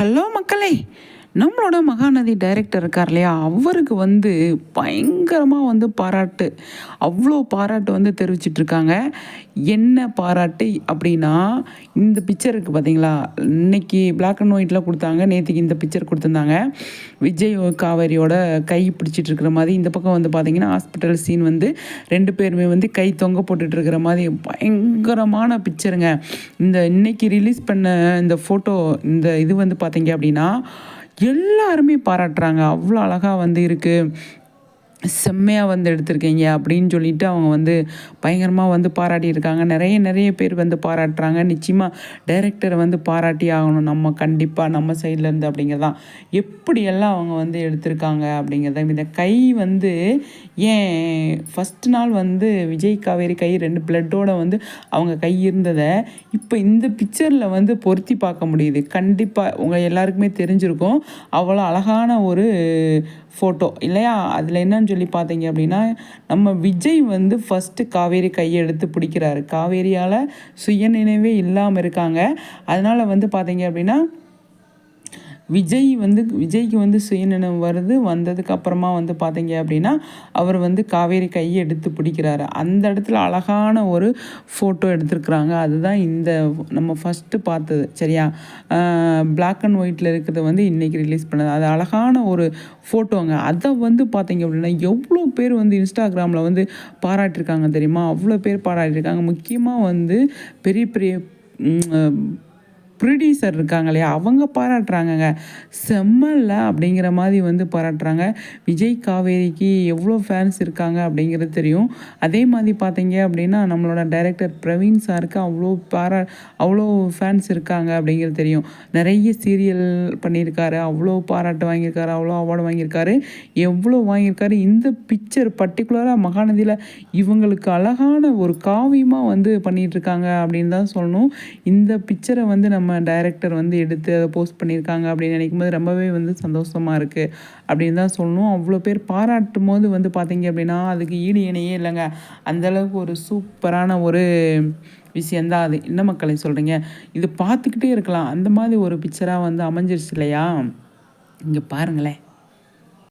Hello மக்களே நம்மளோட Mahanadi director இருக்கார் இல்லையா? அவருக்கு வந்து பயங்கரமாக வந்து பாராட்டு. அவ்வளோ பாராட்டு வந்து தெரிவிச்சிட்ருக்காங்க. என்ன பாராட்டு அப்படின்னா இந்த பிக்சர் இருக்குது பார்த்தீங்களா இன்னைக்கு பிளாக் அண்ட் ஒயிட்டில் கொடுத்தாங்க. நேற்றுக்கு இந்த பிக்சர் கொடுத்துருந்தாங்க. விஜய் காவேரியோட கை பிடிச்சிட்டு இருக்கிற மாதிரி இந்த பக்கம் வந்து பார்த்தீங்கன்னா ஹாஸ்பிட்டல் சீன் வந்து ரெண்டு பேருமே வந்து கை தொங்க போட்டுட்டு இருக்கிற மாதிரி பயங்கரமான பிக்சருங்க இந்த இன்னைக்கு ரிலீஸ் பண்ண இந்த ஃபோட்டோ இந்த இது வந்து பார்த்தீங்க அப்படின்னா எல்லாருமே பாராட்டுறாங்க. அவ்வளோ அழகாக வந்து இருக்குது செம்மையாக வந்து எடுத்திருக்கீங்க அப்படின்னு சொல்லிட்டு அவங்க வந்து பயங்கரமாக வந்து பாராட்டியிருக்காங்க. நிறைய நிறைய பேர் வந்து பாராட்டுறாங்க. நிச்சயமாக டைரக்டரை வந்து பாராட்டி ஆகணும். நம்ம கண்டிப்பாக நம்ம சைட்லேருந்து அப்படிங்கிறதான். எப்படியெல்லாம் அவங்க வந்து எடுத்திருக்காங்க அப்படிங்கிறத இந்த கை வந்து ஏன் ஃபஸ்ட் நாள் வந்து விஜய் காவேரி கை ரெண்டு பிளட்டோட வந்து அவங்க கை இருந்ததை இப்போ இந்த பிக்சரில் வந்து பொருத்தி பார்க்க முடியுது. கண்டிப்பாக உங்கள் எல்லாருக்குமே தெரிஞ்சிருக்கும். அவ்வளோ அழகான ஒரு ஃபோட்டோ இல்லையா? அதில் என்னன்னு சொல்லி பார்த்தீங்க அப்படின்னா நம்ம விஜய் வந்து ஃபஸ்ட்டு காவேரி கையை எடுத்து பிடிக்கிறாரு. காவேரியால் சுயநினைவே இல்லாமல் இருக்காங்க. அதனால் வந்து பார்த்தீங்க அப்படின்னா விஜய் வந்து விஜய்க்கு வந்து சுயநினைவு வருது. வந்ததுக்கு அப்புறமா வந்து பார்த்தீங்க அப்படின்னா அவர் வந்து காவேரி கையை எடுத்து பிடிக்கிறாரு. அந்த இடத்துல அழகான ஒரு ஃபோட்டோ எடுத்திருக்கிறாங்க. அதுதான் இந்த நம்ம ஃபஸ்ட்டு பார்த்தது. சரியா? பிளாக் அண்ட் ஒயிட்டில் இருக்கிறத வந்து இன்றைக்கி ரிலீஸ் பண்ணது. அது அழகான ஒரு ஃபோட்டோங்க அதை வந்து பார்த்தீங்க அப்படின்னா எவ்வளோ பேர் வந்து இன்ஸ்டாகிராமில் வந்து பாராட்டியிருக்காங்க தெரியுமா? அவ்வளோ பேர் பாராட்டியிருக்காங்க. முக்கியமாக வந்து பெரிய பெரிய ப்ரொடியூசர் இருக்காங்க இல்லையா அவங்க பாராட்டுறாங்கங்க. செம்மல்ல அப்படிங்கிற மாதிரி வந்து பாராட்டுறாங்க. விஜய் காவேரிக்கு எவ்வளோ ஃபேன்ஸ் இருக்காங்க அப்படிங்கிறது தெரியும். அதே மாதிரி பார்த்தீங்க அப்படின்னா நம்மளோட டைரக்டர் பிரவீன் சாருக்கு அவ்வளோ பாரா அவ்வளோ ஃபேன்ஸ் இருக்காங்க அப்படிங்கிறது தெரியும். நிறைய சீரியல் பண்ணியிருக்காரு அவ்வளோ பாராட்டு வாங்கியிருக்காரு அவ்வளோ அவார்டு வாங்கியிருக்காரு. எவ்வளோ வாங்கியிருக்காரு? இந்த பிக்சர் பர்டிகுலராக மகாநதியில் இவங்களுக்கு அழகான ஒரு காவியமாக வந்து பண்ணிகிட்ருக்காங்க அப்படின்னு தான் சொல்லணும். இந்த பிக்சரை வந்து நம்ம நம்ம டைரக்டர் வந்து எடுத்து அதை போஸ்ட் பண்ணியிருக்காங்க அப்படின்னு நினைக்கும் போது ரொம்பவே வந்து சந்தோஷமாக இருக்குது அப்படின்னு தான் சொல்லணும். அவ்வளோ பேர் பாராட்டும் போது வந்து பார்த்தீங்க அப்படின்னா அதுக்கு ஈடு இணையே இல்லைங்க. அந்தளவுக்கு ஒரு சூப்பரான ஒரு விஷயந்தான் அது. என்ன மக்களை சொல்கிறீங்க இது பார்த்துக்கிட்டே இருக்கலாம். அந்த மாதிரி ஒரு பிக்சராக வந்து அமைஞ்சிருச்சு இல்லையா? இங்கே பாருங்களேன்.